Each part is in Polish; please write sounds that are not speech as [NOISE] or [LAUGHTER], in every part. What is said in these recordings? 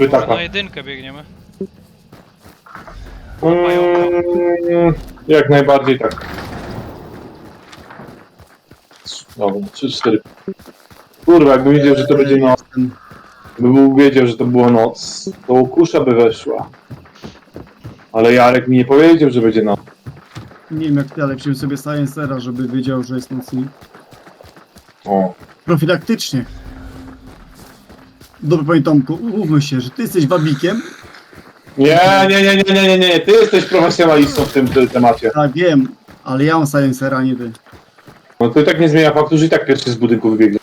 Pytaka. Na jedynkę biegniemy. Mm, jak najbardziej tak. Dobra, 3-4. Kurwa, jakby wiedział, że to będzie noc. Gdyby był wiedział, że to było noc, to kusza by weszła. Ale Jarek mi nie powiedział, że będzie noc. Nie wiem jak ty, ale wziąłem sobie Sciencera, żeby wiedział, że jest nocnik. O. Profilaktycznie. Dobra, panie Tomku, umówmy się, że ty jesteś wabikiem. Nie, nie, nie, nie, nie, nie, nie. Ty jesteś profesjonalistą w tym te- temacie. Tak, wiem, ale ja mam Sciencera, a nie ty. No to i tak nie zmienia faktu, że i tak pierwszy z budynku wybiegnie.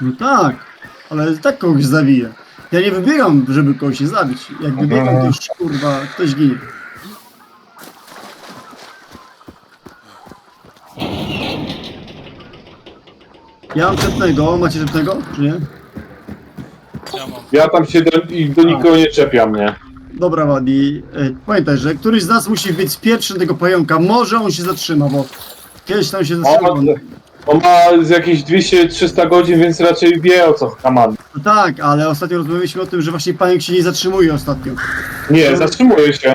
No tak, ale tak kogoś zawiję. Ja nie wybiegam, żeby kogoś się zabić. Jak wybiegam, to już kurwa, ktoś ginie. Ja mam czepnego, macie czepnego, czy nie? Ja tam się do, i do nikogo nie czepiam, nie? Dobra, Wadi, e, pamiętaj, że któryś z nas musi być pierwszy do tego pająka. Może on się zatrzyma, bo kiedyś tam się zatrzymał. On, on ma z jakieś 200-300 godzin, więc raczej wie o co kaman. No tak, ale ostatnio rozmawialiśmy o tym, że właśnie pająk się nie zatrzymuje ostatnio. Nie, zatrzymuje się.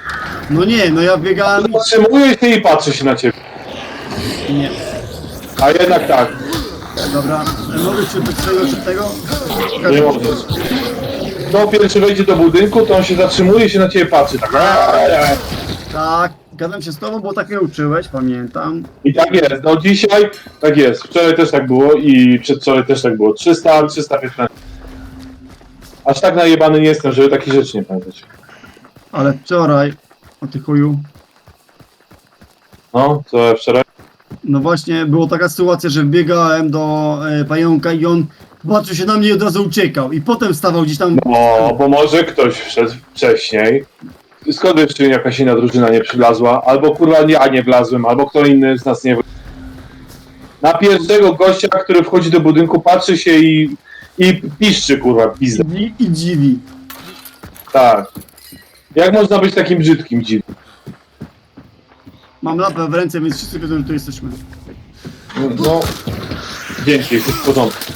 No nie, no ja biegałem... Zatrzymuje się i patrzy się na ciebie. Nie. A jednak tak, Dobra, e, mogę cię do swojego czepnego? nie możesz. Kto pierwszy wejdzie do budynku, to on się zatrzymuje i się na ciebie patrzy. Tak. Tak, gadam się z tobą, bo tak mnie uczyłeś, pamiętam. I tak jest. No dzisiaj tak jest. Wczoraj też tak było i przedwczoraj też tak było. 300, 315. Aż tak najebany nie jestem, żeby takich rzeczy nie pamiętać. Ale wczoraj, o ty chuju, No, co wczoraj? no właśnie była taka sytuacja, że wbiegałem do e, pająka i on patrzył się na mnie i od razu uciekał. I potem wstawał gdzieś tam... No, bo może ktoś wszedł wcześniej. Skąd jeszcze jakaś inna drużyna nie przylazła? Albo kurwa ja nie wlazłem, albo kto inny z nas nie wlazł. Na pierwszego gościa, który wchodzi do budynku, patrzy się i, i piszczy kurwa pizda. I, I dziwi. Tak. Jak można być takim brzydkim dziwnym? Mam lapę w ręce, więc wszyscy wiedzą, że tu jesteśmy. No, dzięki, w porządku.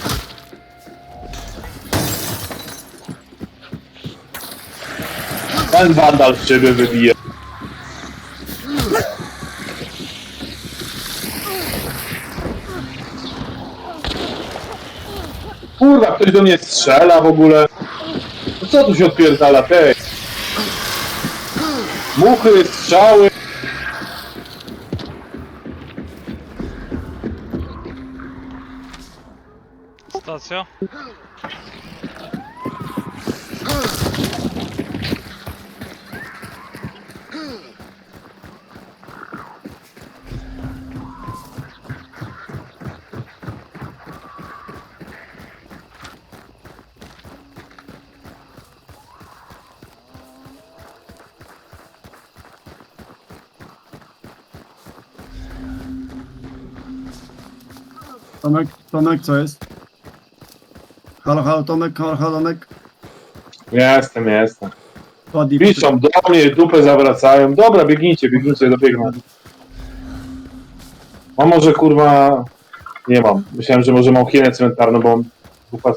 Ten wandal ciebie wybije. Kurwa, ktoś do mnie strzela w ogóle. No co tu się odpierdala, tej? Muchy, strzały. Stacja. Tomek, Tomek, co jest? Halo, halo, Tomek, halo, halo, Tomek. Jestem, jestem. Padli, Piszą do mnie, dupę zawracają. Dobra, biegnijcie, biegnijcie, dobiegnę. A może kurwa... Nie mam. Myślałem, że może mam hienę cmentarną, bo dupa... Ja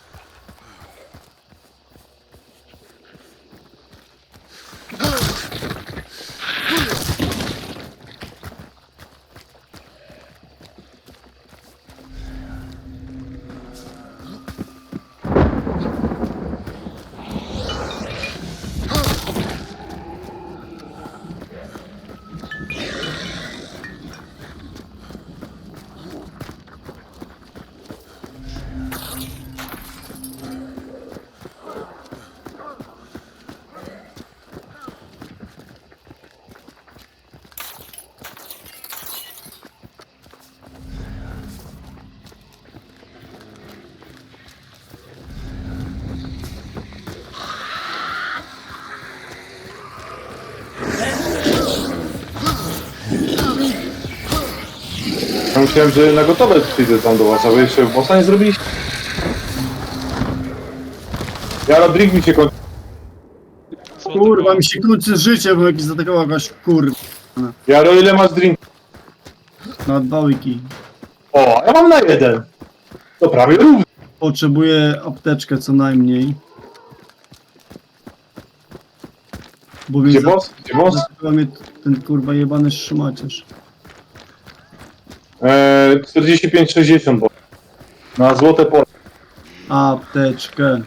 myślałem, że na gotowe przyjdę tam do was, a wy jeszcze bossa nie zrobiliście? Ja Rodrik mi się kończy. Co to Kurwa, było? mi się kończy życie, bo jakiś zaatakował jakaś kurwa. Jaro, ile masz drink? Na dwa wiki. O, ja mam na jeden. To prawie równo. Potrzebuję apteczkę co najmniej. Bo mnie Gdzie za- boss? Gdzie boss? mnie ten kurwa jebany szmaciarz. Eee, 45-60 boss. Na złote pole. Apteczkę.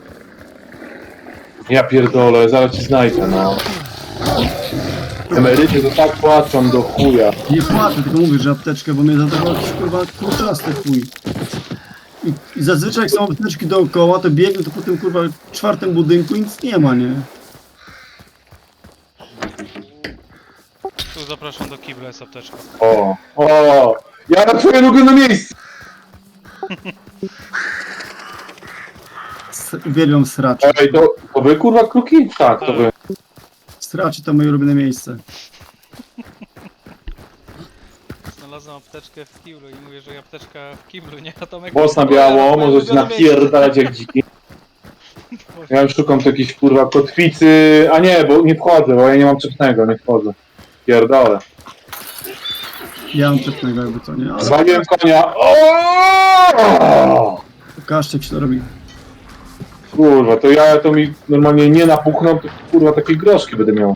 Ja pierdolę, zaraz ci znajdę, no. Emeryty to tak płaczą do chuja. Nie płacę, tylko mówię, że apteczkę, bo mnie zaatakował jakiś kurwa kurczasty chuj. I, I zazwyczaj jak są apteczki dookoła, to biegnę, to po tym kurwa czwartym budynku nic nie ma, nie? Tu zapraszam do kibla, jest apteczka. O, o, ja na twoje ulubione miejsce. S- Uwielbiam sracze. Ej, to, to wy kurwa kruki? Tak, to wy. Sracze to moje ulubione miejsce. Znalazłem apteczkę w kiblu i mówię, że apteczka w kiblu, nie? A Tomek... Boss na biało, możecie napierdalać jak dziki. Ja już szukam tu jakiejś kurwa kotwicy. A nie, bo nie wchodzę, bo ja nie mam czepnego, nie wchodzę. Pierdolę. Ja mam czepnego jakby co, nie? Ale Zwaliłem konia. O! pokażcie jak się to robi. Kurwa, to ja to mi normalnie nie napuchną, to kurwa takie groszki będę miał.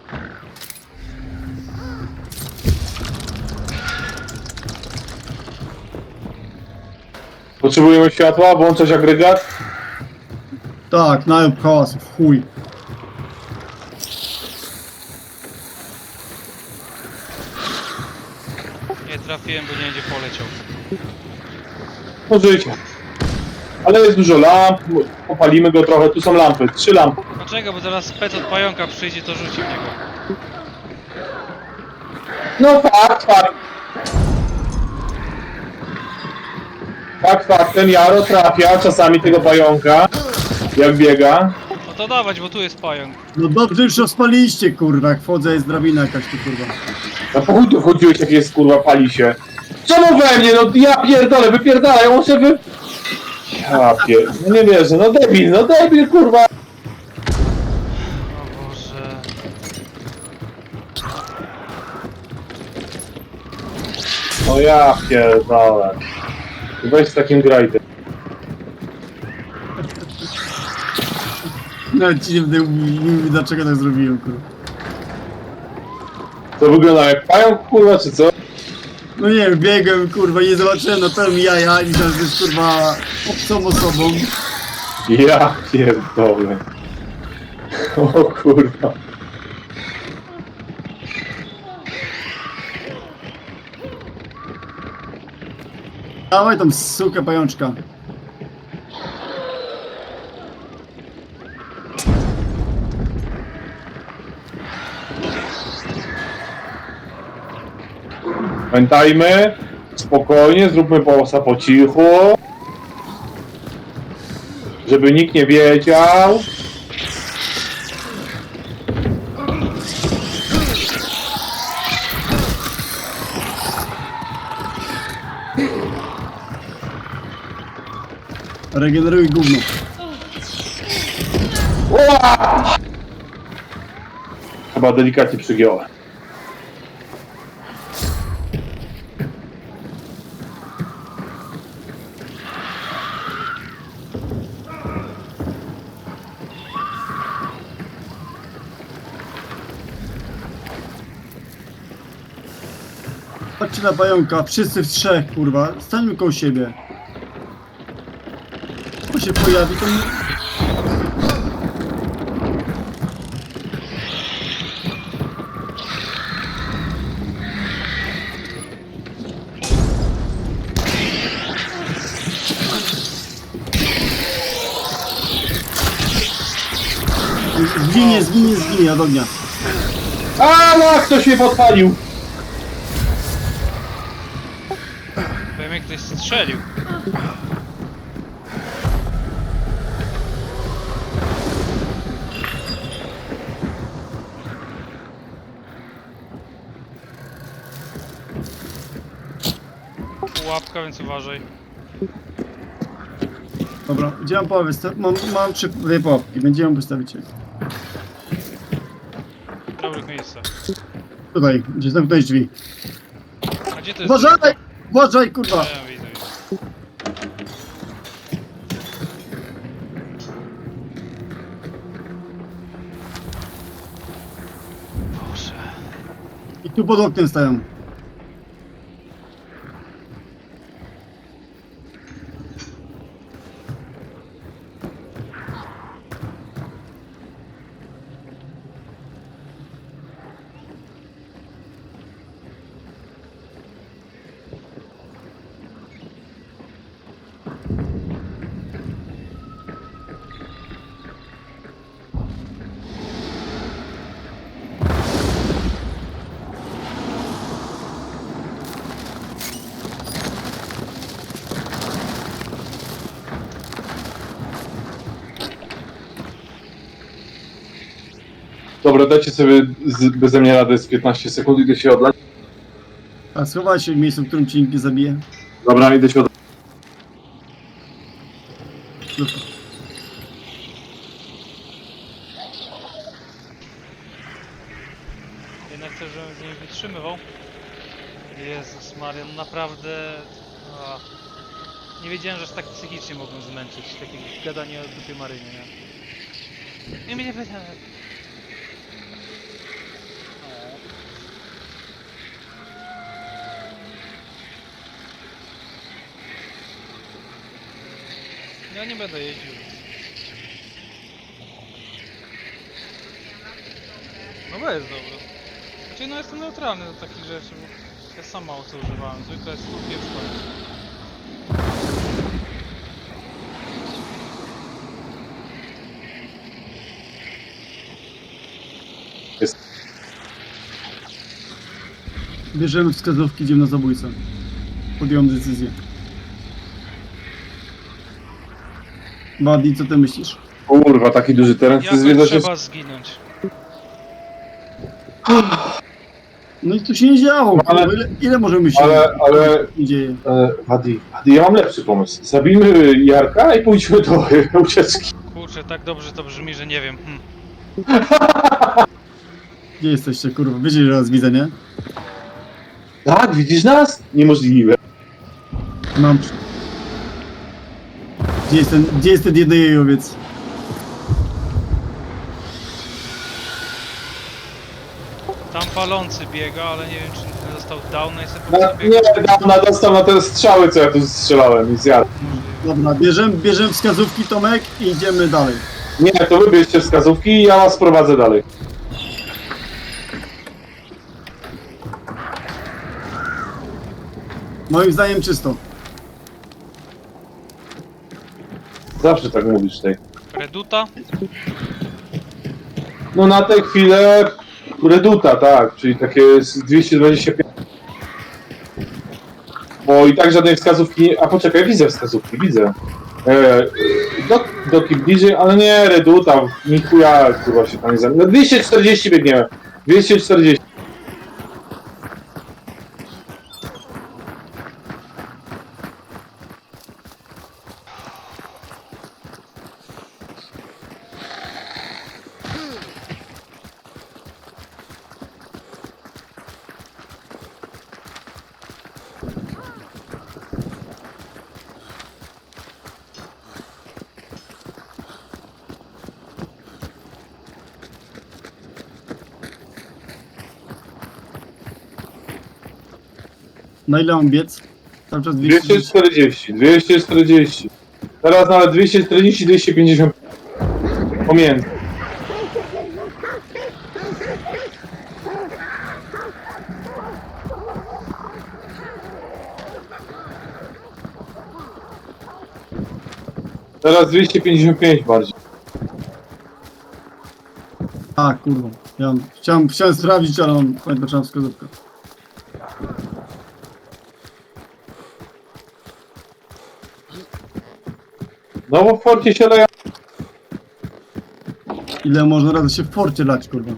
Potrzebujemy światła, włączać agregat. Tak, najeb hałas, w chuj. Nie trafiłem, bo nie będzie poleciał. Możecie. Ale jest dużo lamp, popalimy go trochę, tu są lampy, trzy lampy. Poczekaj, bo zaraz pet od pająka przyjdzie, to rzuci w niego. No fakt, fakt. Fakt, fakt, ten Jaro trafia czasami tego pająka, jak biega. No to dawać, bo tu jest pająk. No dobrze już rozpaliście, kurwa, jak wchodzę jest drabina jakaś tu, kurwa. Na pochuj tu wchodziłeś, jak jest kurwa, pali się. Czemu we mnie? No ja pierdolę, wypierdalaj, on się wy... Ja pier... No nie wierzę, no debil, no debil, kurwa. O Boże. No ja pierdolę. Weź z takim grajdem. Nawet ci nie będę mówił, dlaczego tak zrobiłem, kurwa. To wygląda jak pająk, kurwa, czy co? No nie wiem, biegłem, kurwa, nie zobaczyłem na pełni jaja i że jest, kurwa, obcą osobą. Ja pierdolę. O kurwa. Dawaj tą sukę pajączka. Pamiętajmy, spokojnie, zróbmy połosa po cichu. Żeby nikt nie wiedział. Regeneruj gówno. Ua! Chyba delikatnie przygiąłem. Patrzcie na pająka, wszyscy w trzech, kurwa. Stańmy koło siebie. To się pojawi, to... nie- Zginie, zginie, zginie od ognia. A, no, ktoś mnie podpalił. Ktoś strzelił. Pułapka, więc uważaj. Dobra, gdzie mam Mam, mam trzy dwie połowki, będziemy postawić je. W dobrych miejscach. Tutaj, gdzie zamknąłeś drzwi. A gdzie to jest? Uważaj! Uważaj, kurwa! Ja widzę, widzę. I tu pod Dobra, dajcie sobie z, beze mnie radę z 15 sekund, idę się odlać. A schowaj się w miejscu, w którym cię nikt nie zabije. Dobra, idę się odlać. Jednak chcę, żebym z nim wytrzymywał. Jezus Maria, no naprawdę... A. Nie wiedziałem, że aż tak psychicznie mogą zmęczyć. Takie gadanie o dupie Marynie, nie? Nie, nie wiedziałem. Ja nie będę jeździł. No bo jest dobro. Znaczy no jestem neutralny do takich rzeczy, bo ja sam mało co używałem. Zwykle jest to kiepsko. Bierzemy wskazówki, idziemy na zabójcę. Podjąłem decyzję. Buddy, co ty myślisz? Kurwa, taki duży teren, chcę Jakoś zwiedzać jest... trzeba zginąć. No i tu się nie działo. Ale- kurwa. Ile, ile możemy się Ale, ale... nie dzieje? E, ja mam lepszy pomysł. Zabijmy Jarka i pójdźmy do [LAUGHS] ucieczki. Kurczę, tak dobrze to brzmi, że nie wiem. Hm. [LAUGHS] Gdzie jesteście, kurwa? Wiecie, że was widzę, nie? Tak, widzisz nas? Niemożliwe. Mam. Gdzie jest ten, gdzie jest ten jeden jejowiec? Tam palący biega, ale nie wiem czy nie został down i sobie Na, pobiegł. nie, dawna dostał na te strzały, co ja tu strzelałem i zjadł. Dobra, bierzemy, bierzemy wskazówki, Tomek, i idziemy dalej. Nie, to wy bierzcie wskazówki i ja was prowadzę dalej. Moim zdaniem czysto. Zawsze tak mówisz tej. Reduta? No na tę chwilę Reduta, tak, czyli takie z 225. Bo i tak żadnej wskazówki. A poczekaj, widzę wskazówki, widzę. E, do, doki bliżej, ale nie, Reduta, ni chuja, kurwa się tam nie zam... No 240 biegniemy. 240. Na ile mam biec? Cały czas 200. 240, 240. Teraz nawet 240, 250. Pomiędzy. Teraz 255 bardziej. A, kurwa. Ja mam, chciałem, chciałem sprawdzić, ale mam pamiętam wskazówkę. No bo w forcie się leja. Ile można razy się w forcie lać, kurwa.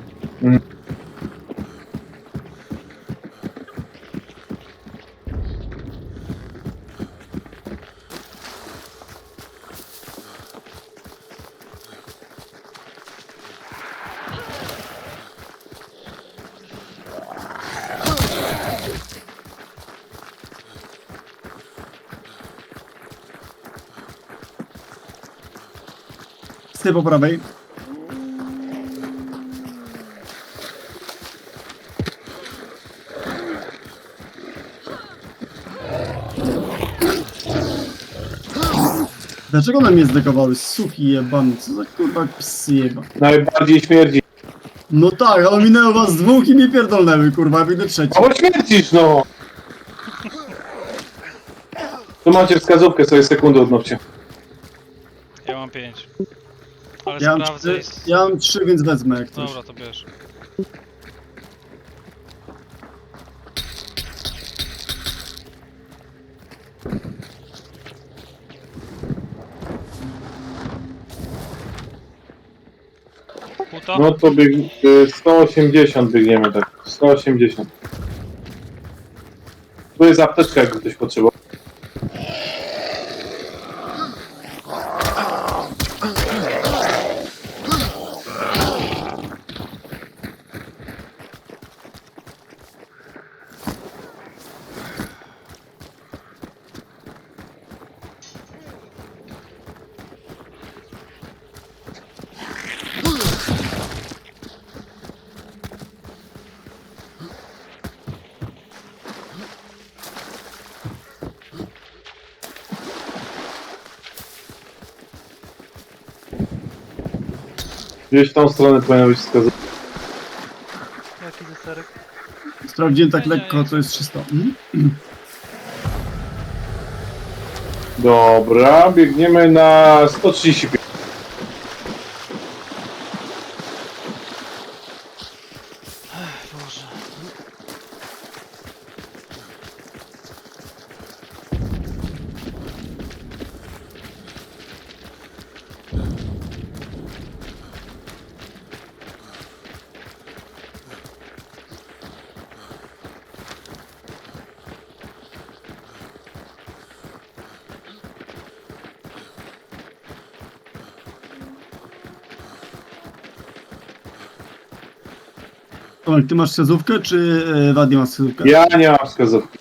Po prawej. Dlaczego nam mnie zdekowały? Suki jebany, co za kurwa psy jeba. Najbardziej śmierdzi. No tak, ale minęło was dwóch i mnie pierdolnęły, kurwa, ja idę trzeci. A bo śmierdzisz, no! Tu macie wskazówkę sobie sekundę odnówcie. Ja mam pięć. Ale Ja mam, sprawdzę trzy, i... s- ja mam trzy, więc wezmę jak coś. Dobra, to bierz. Puta? No to bieg... y, 180 biegniemy tak. 180. Tu jest apteczka, jakby ktoś potrzebował. Gdzieś w tą stronę powinna być wskazówka. Jaki deserek? Sprawdziłem tak lekko, to jest 300. Mhm. Dobra, biegniemy na 135. Tomek, ty masz wskazówkę, czy e, Wadi ma wskazówkę? Ja nie mam wskazówki.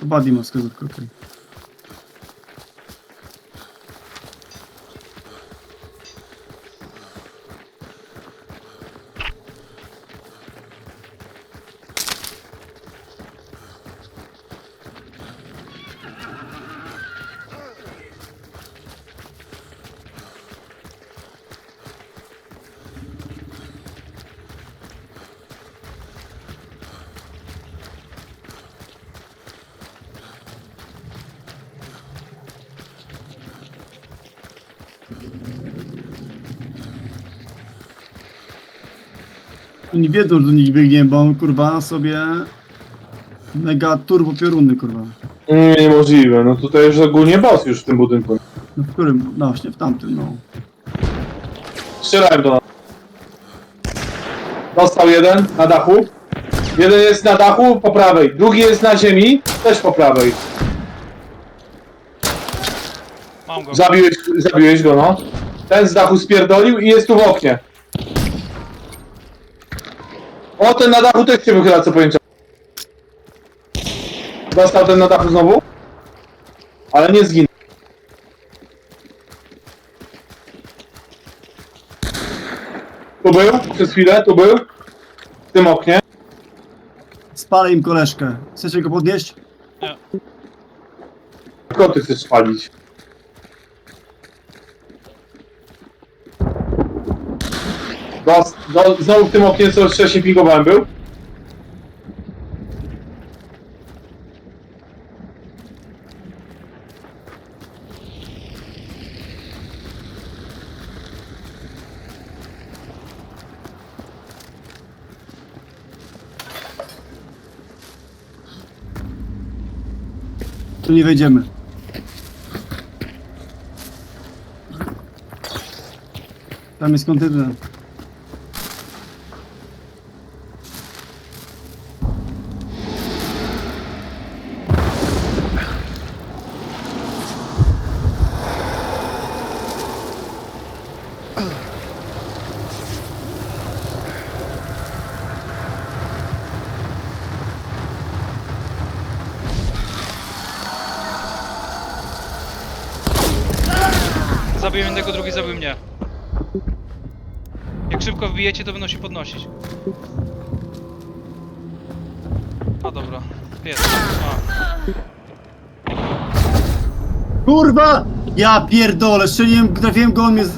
To Wadi ma wskazówkę, okej. Oni wiedzą, że do nich biegniemy, bo on kurwa sobie mega turbo pioruny, kurwa. Nie, niemożliwe. No tutaj już ogólnie boss już w tym budynku. No w którym? No właśnie, w tamtym, no. Strzelałem do nas. Dostał jeden na dachu. Jeden jest na dachu po prawej, drugi jest na ziemi, też po prawej. Mam go. Zabiłeś, zabiłeś go, no. Ten z dachu spierdolił i jest tu w oknie. O, ten na dachu też się wychyla, co powiem. Dostał ten na dachu znowu. Ale nie zginął. Tu był, przez chwilę, tu był. W tym oknie. Spalę im koleżkę. Chcecie go podnieść? Nie. Skąd ty chcesz spalić? Dos, do, znowu w tym oknie, co wcześniej pingowałem był. Tu nie wejdziemy. Tam jest kontyner. Zabiłem jednego, drugi zabił mnie. Jak szybko wbijecie, to będą się podnosić. A dobra, jest. Kurwa! Ja pierdolę, strzeliłem, trafiłem go, on mnie... z-